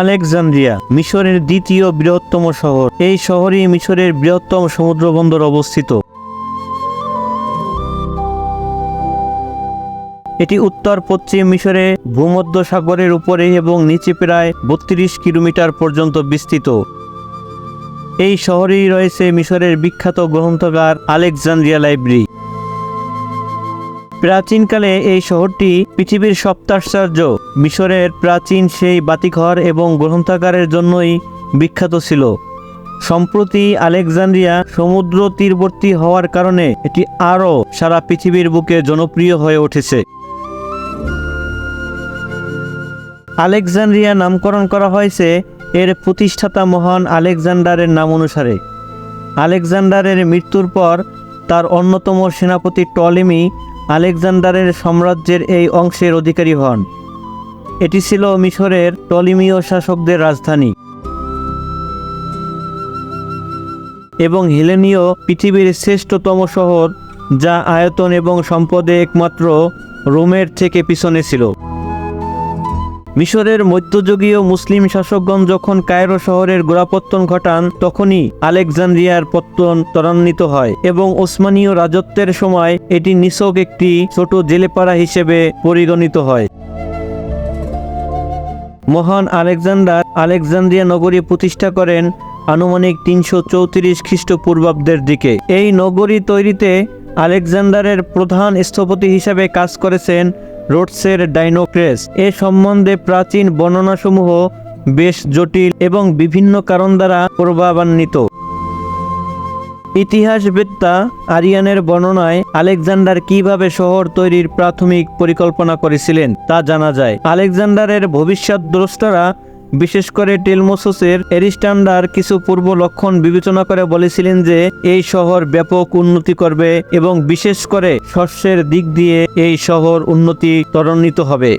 Alexandria, মিশরের দ্বিতীয় বৃহত্তম শহর। এই শহরই মিশরের বৃহত্তম সমুদ্র বন্দর অবস্থিত। এটি উত্তর পশ্চিম মিশরে ভূমধ্য সাগরের উপরে এবং নিচে প্রায় বত্রিশ কিলোমিটার পর্যন্ত বিস্তৃত। এই শহরেই রয়েছে মিশরের বিখ্যাত গ্রন্থগার আলেকজান্দ্রিয়া লাইব্রেরি। প্রাচীনকালে এই শহরটি পৃথিবীর সপ্তাশ্চর্য। মিশরের প্রাচীন সেই বাতিঘর এবং গ্রন্থাগারের জন্যই বিখ্যাত ছিল। সম্প্রতি আলেকজান্দ্রিয়া সমুদ্র তীরবর্তী হওয়ার কারণে এটি আরও সারা পৃথিবীর বুকে জনপ্রিয় হয়ে উঠেছে। আলেকজান্দ্রিয়া নামকরণ করা হয়েছে এর প্রতিষ্ঠাতা মহান আলেকজান্ডারের নাম অনুসারে। আলেকজান্ডারের মৃত্যুর পর তার অন্যতম সেনাপতি টলেমি আলেকজান্ডারের সাম্রাজ্যের এই অংশের অধিকারী হন। এটি ছিল মিশরের টলিমীয় শাসকদের রাজধানী। এবং হিলেনীয় পৃথিবীর শ্রেষ্ঠতম শহর, যা আয়তন এবং সম্পদে একমাত্র রোমের থেকে পিছনে ছিল। মিশরের মধ্যযুগীয় মুসলিম শাসকগণ যখন কায়রো শহরের গোড়াপত্তন ঘটান, তখনই আলেকজান্দ্রিয়ার পত্তন ত্বরান্বিত হয় এবং ওসমানীয় রাজত্বের সময় এটি নিছক একটি ছোট জেলেপাড়া হিসেবে পরিগণিত হয়। মহান আলেকজান্ডার আলেকজান্দ্রিয়া নগরী প্রতিষ্ঠা করেন আনুমানিক তিনশো চৌত্রিশ খ্রিস্টপূর্বাব্দের দিকে। এই নগরী তৈরিতে আলেকজান্ডারের প্রধান স্থপতি হিসাবে কাজ করেছেন রোডসের ডাইনোক্রেস। এ সম্বন্ধে প্রাচীন বর্ণনাসমূহ বেশ জটিল এবং বিভিন্ন কারণ দ্বারা প্রভাবান্বিত ইতিহাসবেত্তা আরিয়ানের বর্ণনায় আলেকজান্ডার কীভাবে শহর তৈরির প্রাথমিক পরিকল্পনা করেছিলেন তা জানা যায়। আলেকজান্ডারের ভবিষ্যৎ দ্রষ্টারা বিশেষ করে টেলমোসোসের এরিস্টান্ডার কিছু পূর্ব লক্ষণ বিবেচনা করে বলেছিলেন যে, এই শহর ব্যাপক উন্নতি করবে এবং বিশেষ করে শস্যের দিক দিয়ে এই শহর উন্নতি ত্বরান্বিত হবে।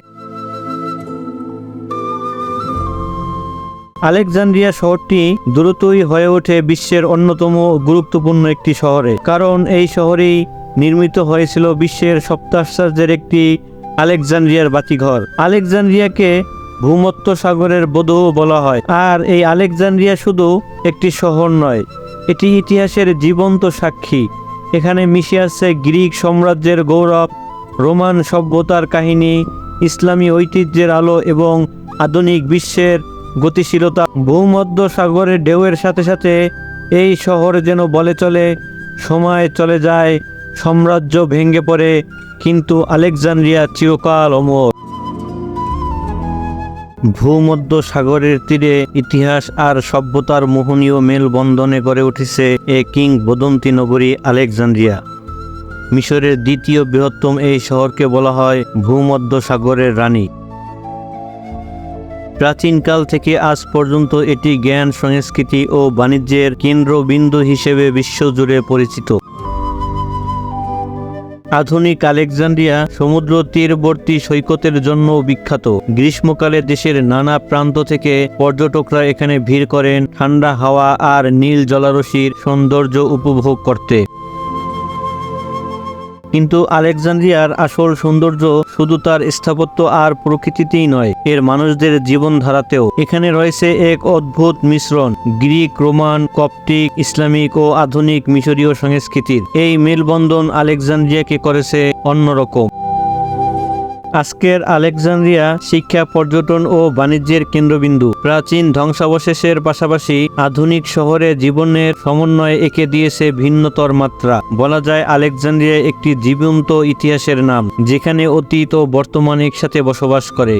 আলেকজান্দ্রিয়া শহরটি দ্রুতই হয়ে ওঠে বিশ্বের অন্যতম গুরুত্বপূর্ণ একটি শহরে, কারণ এই শহরেই নির্মিত হয়েছিল বিশ্বের সপ্তাশ্চর্যের একটি আলেকজান্দ্রিয়ার বাতিঘর। আলেকজান্দ্রিয়াকে ভূমত্ব সাগরের বধূ বলা হয়। আর এই আলেকজান্দ্রিয়া শুধু একটি শহর নয়, এটি ইতিহাসের জীবন্ত সাক্ষী। এখানে মিশে আছে গ্রিক সাম্রাজ্যের গৌরব, রোমান সভ্যতার কাহিনী, ইসলামী ঐতিহ্যের আলো এবং আধুনিক বিশ্বের গতিশীলতা। ভূমধ্য সাগরের ঢেউয়ের সাথে সাথে এই শহর যেন বলে চলে, সময় চলে যায়, সাম্রাজ্য ভেঙে পড়ে, কিন্তু আলেকজান্দ্রিয়া চিরকাল অমর। ভূমধ্য সাগরের তীরে ইতিহাস আর সভ্যতার মোহনীয় মেলবন্ধনে গড়ে উঠেছে এ কিং বদন্তি নগরী আলেকজান্দ্রিয়া। মিশরের দ্বিতীয় বৃহত্তম এই শহরকে বলা হয় ভূমধ্য সাগরের রানী। প্রাচীনকাল থেকে আজ পর্যন্ত এটি জ্ঞান, সংস্কৃতি ও বাণিজ্যের কেন্দ্রবিন্দু হিসেবে বিশ্বজুড়ে পরিচিত। আধুনিক আলেকজান্ড্রিয়া সমুদ্র তীরবর্তী সৈকতের জন্য বিখ্যাত। গ্রীষ্মকালে দেশের নানা প্রান্ত থেকে পর্যটকরা এখানে ভিড় করেন ঠান্ডা হাওয়া আর নীল জলারশির সৌন্দর্য উপভোগ করতে। কিন্তু আলেকজান্দ্রিয়ার আসল সৌন্দর্য শুধু তার স্থাপত্য আর প্রকৃতিতেই নয়, এর মানুষদের জীবনধারাতেও। এখানে রয়েছে এক অদ্ভুত মিশ্রণ, গ্রিক, রোমান, কপটিক, ইসলামিক ও আধুনিক মিশরীয় সংস্কৃতির। এই মেলবন্ধন আলেকজান্দ্রিয়াকে করেছে অন্যরকম। আজকের আলেকজান্দ্রিয়া শিক্ষা, পর্যটন ও বাণিজ্যের কেন্দ্রবিন্দু। প্রাচীন ধ্বংসাবশেষের পাশাপাশি আধুনিক শহরে জীবনের সমন্বয়ে এঁকে দিয়েছে ভিন্নতর মাত্রা। বলা যায় আলেকজান্দ্রিয়া একটি জীবন্ত ইতিহাসের নাম, যেখানে অতীত ও বর্তমান একসাথে বসবাস করে।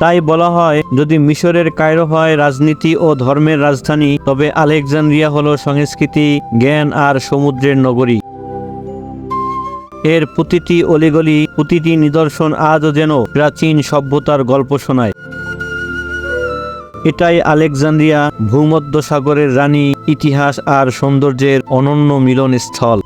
তাই বলা হয়, যদি মিশরের কায়রো হয় রাজনীতি ও ধর্মের রাজধানী, তবে আলেকজান্দ্রিয়া হল সংস্কৃতি, জ্ঞান আর সমুদ্রের নগরী। এর প্রতিটি অলিগলি, প্রতিটি নিদর্শন আজও যেন প্রাচীন সভ্যতার গল্প শোনায়। এটাই আলেকজান্দ্রিয়া ভূমধ্য সাগরের রানী, ইতিহাস আর সৌন্দর্যের অনন্য মিলনস্থল।